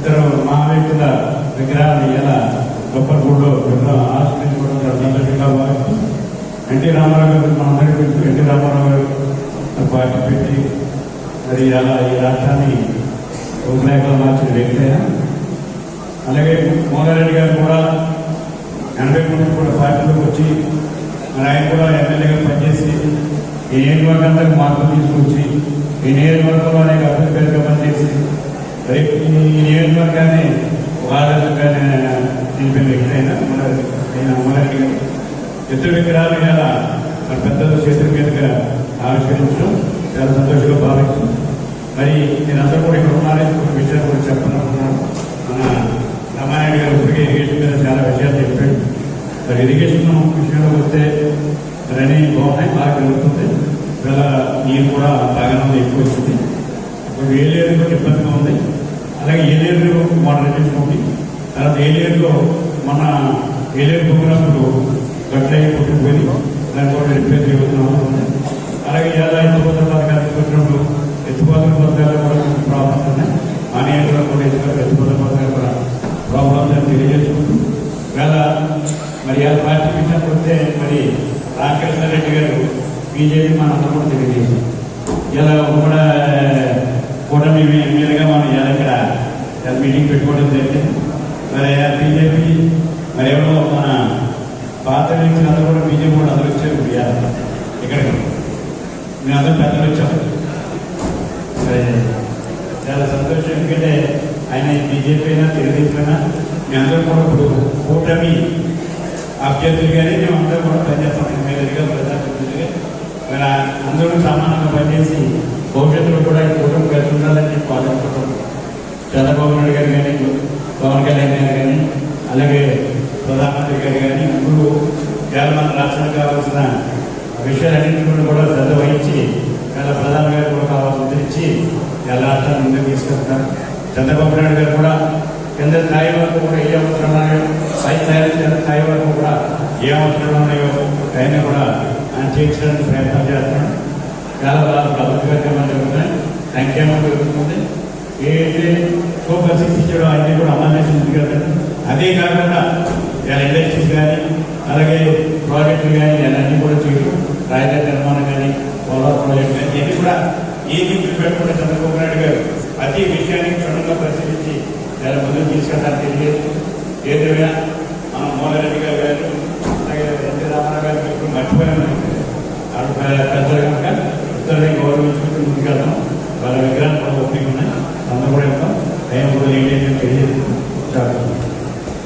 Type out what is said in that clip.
ఇద్దరు మా వ్యక్తుల విగ్రహాలు ఇలా గొప్ప గుడిలో విగ్రహం ఆశ్రయించుకోవడం సంతోషంగా భావిస్తూ ఎన్టీ రామారావు గారు మనందరికీ తెలుసు. ఎన్టీ రామారావు గారు పార్టీ పెట్టి మరి అలా ఈ రాష్ట్రాన్ని రూపురేఖలు మార్చిన వ్యక్తి అలాగే మోహన్ గారు కూడా ఎనభై మూడు కూడా పార్టీలోకి వచ్చి మరి ఆయన కూడా ఎమ్మెల్యేగా పనిచేసి ఈ నియోజకవర్గానికి మార్పులు తీసుకొచ్చి ఈ నియోజకవర్గంలో అనేక అభివృద్ధి పనిచేసి మరి ఈ నియోజకవర్గాన్ని వారసుగానే నిలిపిన వ్యక్తి అయినా మన ఆయన అమ్మగారికి గారు ఇద్దరు విగ్రహాలు ఇలా మన పెద్దల చేతుల మీదుగా ఆవిష్కరించడం చాలా సంతోషంగా భావిస్తున్నాం మరి నేను అందరూ కూడా ఇక్కడ ఉన్నారని కొన్ని విషయాలు కూడా చెప్పాలనుకున్నాను మన రామారాయణ గారు ఇప్పటికే ఇరిగేషన్ మీద చాలా విషయాలు చెప్పాడు. మరి ఇరిగేషన్ విషయంలో వస్తే రని బాగున్నాయి బాగా కలుగుతుంది ఇవాళ నీరు కూడా బాగానే ఎక్కువ వచ్చింది. ఇప్పుడు ఏలేరు ఇబ్బందిగా అలాగే ఏలేరులో మోడరైజేషన్ ఉంది తర్వాత ఏలేరులో మన ఏలేరు పొగినప్పుడు గట్లయ్యి పుట్టుకుపోయి దాన్ని కూడా రిపేర్ చేయబోతున్నాము. అలాగే ఎలా ఎత్తుపోతల పథకాలు పెట్టినప్పుడు ఎత్తుపోతల పథకాలు కూడా ప్రాబ్లమ్స్ ఉన్నాయి. ఆ నియంత్రణ కూడా ఎత్తుకో ఎత్తుపోతల పథకాలు కూడా ప్రాబ్లమ్స్ అని తెలియజేసుకుంటూ. వేళ మరి ఆ పార్టీ విషయానికి వస్తే మరి రామకృష్ణ రెడ్డి గారు బీజేపీ మనందరం కూడా తెలియజేశారు. ఇలా కూడా కూటమి మీదుగా మనం ఇలా ఇక్కడ మీటింగ్ పెట్టుకోవడం జరిగింది మరి బీజేపీ మరి ఎవరో మన పాత వ్యక్తులు అందరూ కూడా బీజేపీ కూడా అందరూ వచ్చారు. ఇవాళ ఇక్కడికి. మేము అందరూ పెద్దలు వచ్చాము మరి చాలా సంతోషం. ఎందుకంటే ఆయన బీజేపీ అయినా తెలుగుదేశమైనా మేము మీ అందరూ కూడా ఇప్పుడు కూటమి అభ్యర్థులుగానే మేము అందరూ కూడా పనిచేస్తాం. ఎమ్మెల్యేలుగా ప్రజాప్రతినిధులుగా మరి అందరూ సమానంగా పనిచేసి భవిష్యత్తులో కూడా ఈ కూటమి కలిసి ఉండాలని చెప్పి ఆలోచుకుంటాం చంద్రబాబు నాయుడు గారు కానీ పవన్ కళ్యాణ్ గారు కానీ అలాగే ప్రధానమంత్రి గారు కానీ అందరూ వేల మన రాష్ట్రానికి కావాల్సిన విషయాలన్నింటినీ కూడా శ్రద్ధ వహించి చాలా ప్రధాన గారు కూడా కావాల్సి ఉద్ధరించి చాలా రాష్ట్రాన్ని ముందుకు తీసుకెళ్తారు చంద్రబాబు నాయుడు గారు కూడా కింద స్థాయి వరకు కూడా ఏ అవసరం ఉన్నాయో పై స్థాయి నుంచి కింద స్థాయి వరకు కూడా ఏ అవసరం ఉన్నాయో ఆయన కూడా ఆయన చేర్చడానికి ప్రయత్నం చేస్తున్నాడు చాలా బాగా అభివృద్ధి కార్యక్రమాలు జరుగుతున్నాయి. సంక్షేమం జరుగుతుంది. ఏదైతే సూపర్ సిక్స్ ఇచ్చాడో అన్నీ కూడా అమలు చేసి కదా అదే కాకుండా ఇలా ఇండస్ట్రీస్ కానీ అలాగే ప్రాజెక్టులు కానీ ఇవన్నీ కూడా చేయడం రాజధాని నిర్మాణం కానీ పోలవరం ప్రాజెక్ట్ కానీ ఇవన్నీ కూడా ఏమి పెట్టుకుంటే చంద్రబాబు నాయుడు గారు ప్రతి విషయాన్ని క్షుణ్ణంగా పరిశీలించి దాని ముందుకు తీసుకెళ్ళడానికి తెలియదు. ఏదైనా మన మోహన్ గారు గారు విగ్రహాలు కూడా ఒప్పిక ఉన్నాయి